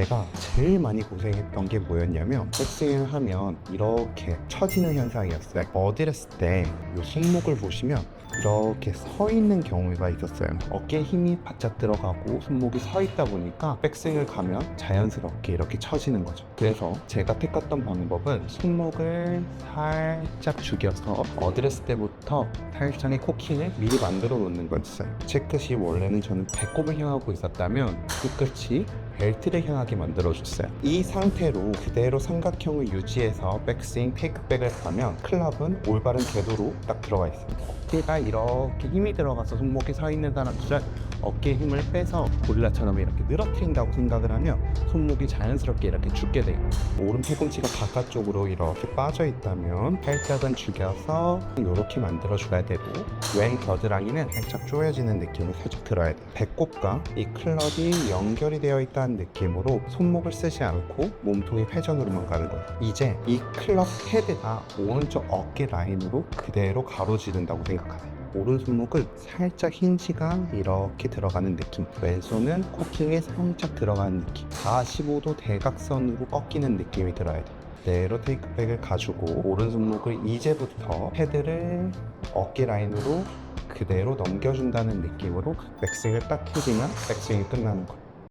제가 제일 많이 고생했던 게 뭐였냐면 백스윙을 하면 이렇게 처지는 현상이었어요. 어디를 했을 때이 손목을 보시면 이렇게 서 있는 경우가 있었어요. 어깨에 힘이 바짝 들어가고 손목이 서 있다 보니까 백스윙을 가면 자연스럽게 이렇게 처지는 거죠. 그래서 제가 택했던 방법은 손목을 살짝 죽여서 어드레스 때부터 살짝의 코킹을 미리 만들어 놓는 거였어요. 제 끝이 원래는 저는 배꼽을 향하고 있었다면 그 끝이 벨트를 향하게 만들어줬어요. 이 상태로 그대로 삼각형을 유지해서 백스윙, 테이크백을 가면 클럽은 올바른 궤도로 딱 들어가 있습니다. 어깨가 이렇게 힘이 들어가서 손목이 서 있는 사람들은 어깨에 힘을 빼서 고릴라처럼 이렇게 늘어뜨린다고 생각을 하면 손목이 자연스럽게 이렇게 죽게 돼요. 오른 팔꿈치가 바깥쪽으로 이렇게 빠져 있다면 살짝은 죽여서 이렇게 만들어 줘야 되고 왼 겨드랑이는 살짝 조여지는 느낌을 살짝 들어야 돼요. 배꼽과 이 클럽이 연결이 되어 있다는 느낌으로 손목을 쓰지 않고 몸통이 회전으로만 가는 거예요. 이제 이 클럽 헤드가 오른쪽 어깨 라인으로 그대로 가로지른다고 생각하세요. 오른손목은 살짝 힌지가 이렇게 들어가는 느낌 왼손은 코킹에 살짝 들어가는 느낌. 45도 대각선으로 꺾이는 느낌이 들어야 돼요 그대로 테이크백을 가지고 오른손목을 이제부터 헤드를 어깨 라인으로 그대로 넘겨준다는 느낌으로 백스윙을 딱 해주면 백스윙이 끝나는 거예요